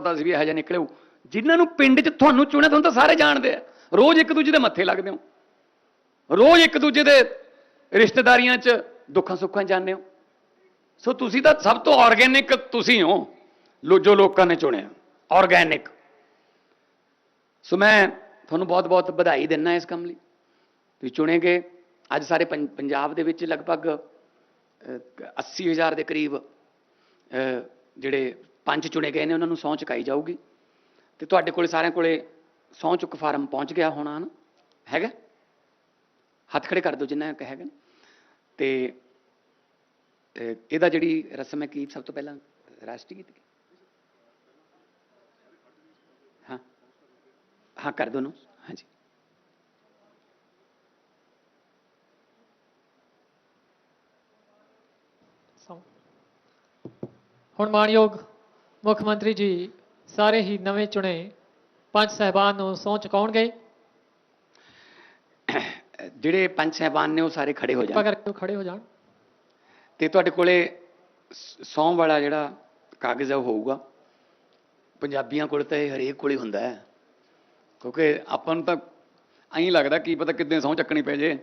ਪਤਾ ਸੀ ਵੀ ਇਹੋ ਜਿਹਾ ਨਿਕਲਿਓ ਜਿਨ੍ਹਾਂ ਨੂੰ ਪਿੰਡ 'ਚ ਤੁਹਾਨੂੰ ਚੁਣਿਆ ਤੁਹਾਨੂੰ ਤਾਂ ਸਾਰੇ ਜਾਣਦੇ ਆ। ਰੋਜ਼ ਇੱਕ ਦੂਜੇ ਦੇ ਮੱਥੇ ਲੱਗਦੇ ਹੋ। ਰੋਜ਼ ਇੱਕ ਦੂਜੇ ਦੇ ਰਿਸ਼ਤੇਦਾਰੀਆਂ 'ਚ ਦੁੱਖਾਂ ਸੁੱਖਾਂ ਜਾਂਦੇ ਹੋ। ਸੋ ਤੁਸੀਂ ਤਾਂ ਸਭ ਤੋਂ ਆਰਗੈਨਿਕ ਤੁਸੀਂ ਹੋ। ਲੋ ਜੋ ਲੋਕਾਂ ਨੇ ਚੁਣਿਆ ਆਰਗੈਨਿਕ ਸੋ ਮੈਂ ਤੁਹਾਨੂੰ ਬਹੁਤ-ਬਹੁਤ ਵਧਾਈ ਦਿੰਦਾ ਇਸ ਕੰਮ ਲਈ। ਤੁਸੀਂ ਚੁਣੇ ਗਏ ਅੱਜ ਸਾਰੇ ਪੰਜਾਬ ਦੇ ਵਿੱਚ ਲਗਭਗ ਅਹ, 80000 ਦੇ ਕਰੀਬ ਅਹ, ਜਿਹੜੇ ਪੰਜ ਚੁਣੇ ਗਏ ਨੇ, ਉਹਨਾਂ ਨੂੰ ਸਹੁੰ ਚੁਕਾਈ ਜਾਊਗੀ। ਤੇ ਤੁਹਾਡੇ ਕੋਲੇ ਸਾਰਿਆਂ ਕੋਲੇ ਸਹੁੰ ਚੁੱਕ ਫਾਰਮ ਪਹੁੰਚ ਗਿਆ ਹੋਣਾ ਨਾ, ਹੈਗਾ? ਹੱਥ ਖੜੇ ਕਰ ਦਿਓ ਜਿੰਨਾ ਕੁ ਹੈਗਾ ਤੇ ਇਹਦਾ ਜਿਹੜੀ ਰਸਮ ਹੈ ਕੀ, ਸਭ ਤੋਂ ਪਹਿਲਾਂ ਰਾਸ਼ਟਰੀ ਗੀਤ ਹਾਂ। ਹਾਂ, ਕਰ ਦੋ ਨੂੰ। ਹਾਂਜੀ। ਹੁਣ ਮਾਨਯੋਗ ਮੁੱਖ ਮੰਤਰੀ ਜੀ ਸਾਰੇ ਹੀ ਨਵੇਂ ਚੁਣੇ ਪੰਜ ਸਹਿਬਾਨ ਨੂੰ ਸਹੁੰ ਚੁਕਾਉਣਗੇ ਜਿਹੜੇ ਪੰਜ ਸਹਿਬਾਨ ਨੇ ਉਹ ਸਾਰੇ ਖੜੇ ਹੋ ਜਾਣ। ਕਰਕੇ ਖੜੇ ਹੋ ਜਾਣ। ਤੇ ਤੁਹਾਡੇ ਕੋਲੇ ਸ- ਵਾਲਾ ਜਿਹੜਾ ਕਾਗਜ਼ ਹੈ ਉਹ ਹੋਊਗਾ। ਪੰਜਾਬੀਆਂ ਕੋਲ ਤਾਂ ਇਹ ਹਰੇਕ ਕੋਲ ਹੀ ਹੁੰਦਾ ਹੈ। ਕਿਉਂਕਿ ਆਪਾਂ ਨੂੰ ਤਾਂ ਐਂ ਲੱਗਦਾ ਕੀ ਪਤਾ ਕਿੱਦਾਂ ਸਹੁੰ ਚੱਕਣੀ ਪੈ ਜੇ।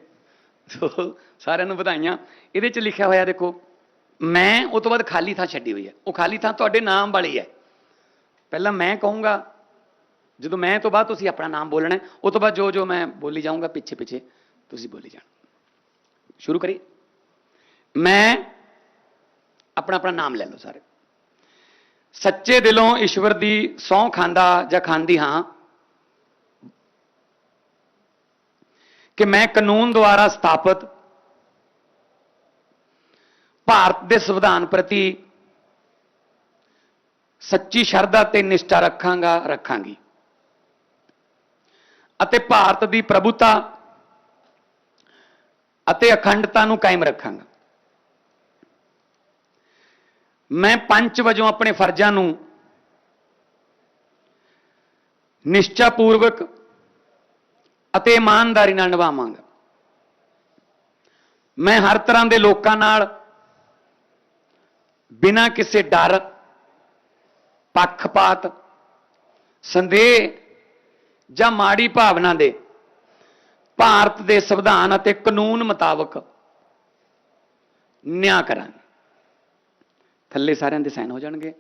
ਸੋ ਸਾਰਿਆਂ ਨੂੰ ਵਧਾਈਆਂ। ਇਹਦੇ 'ਚ ਲਿਖਿਆ ਹੋਇਆ ਦੇਖੋ ਮੈਂ ਉਹ ਤੋਂ ਬਾਅਦ ਖਾਲੀ ਥਾਂ ਛੱਡੀ ਹੋਈ ਹੈ। ਉਹ ਖਾਲੀ ਥਾਂ ਤੁਹਾਡੇ ਨਾਮ ਵਾਲੀ ਹੈ। ਪਹਿਲਾਂ ਮੈਂ ਕਹੂੰਗਾ, ਜਦੋਂ ਮੈਂ ਤੋਂ ਬਾਅਦ ਤੁਸੀਂ ਆਪਣਾ ਨਾਮ ਬੋਲਣਾ ਉਹ ਤੋਂ ਬਾਅਦ ਜੋ ਜੋ ਮੈਂ ਬੋਲੀ ਜਾਊਂਗਾ, ਪਿੱਛੇ ਪਿੱਛੇ ਤੁਸੀਂ ਬੋਲੀ ਜਾਣਾ। ਸ਼ੁਰੂ ਕਰੀਏ। ਮੈਂ ਆਪਣਾ ਆਪਣਾ ਨਾਮ ਲੈ ਲਓ ਸਾਰੇ। ਸੱਚੇ ਦਿਲੋਂ ਈਸ਼ਵਰ ਦੀ ਸਹੁੰ ਖਾਂਦਾ ਜਾਂ ਖਾਂਦੀ ਹਾਂ, ਕਿ ਮੈਂ ਕਾਨੂੰਨ ਦੁਆਰਾ ਸਥਾਪਿਤ ਭਾਰਤ ਦੇ ਸੰਵਿਧਾਨ ਪ੍ਰਤੀ ਸੱਚੀ ਸ਼ਰਧਾ ਤੇ ਨਿਸ਼ਠਾ ਰੱਖਾਂਗਾ, ਰੱਖਾਂਗੀ। ਅਤੇ ਭਾਰਤ ਦੀ ਪ੍ਰਭੂਤਾ ਅਤੇ ਅਖੰਡਤਾ ਨੂੰ ਕਾਇਮ ਰੱਖਾਂਗਾ। ਮੈਂ ਪੰਚ ਵਜੋਂ ਆਪਣੇ ਫਰਜ਼ਾਂ ਨੂੰ ਨਿਸ਼ਚਾਪੂਰਵਕ ਅਤੇ ਇਮਾਨਦਾਰੀ ਨਾਲ ਨਿਭਾਵਾਂਗਾ। ਮੈਂ ਹਰ ਤਰ੍ਹਾਂ ਦੇ ਲੋਕਾਂ ਨਾਲ ਬਿਨਾਂ ਕਿਸੇ ਡਰ, ਪੱਖਪਾਤ, ਸੰਦੇਹ ਜਾਂ ਮਾੜੀ ਭਾਵਨਾ ਦੇ ਭਾਰਤ ਦੇ ਸੰਵਿਧਾਨ ਅਤੇ ਕਾਨੂੰਨ ਮੁਤਾਬਕ ਨਿਆਂ ਕਰਾਂਗੇ। ਥੱਲੇ ਸਾਰਿਆਂ ਦੇ ਸਾਈਨ ਹੋ ਜਾਣਗੇ।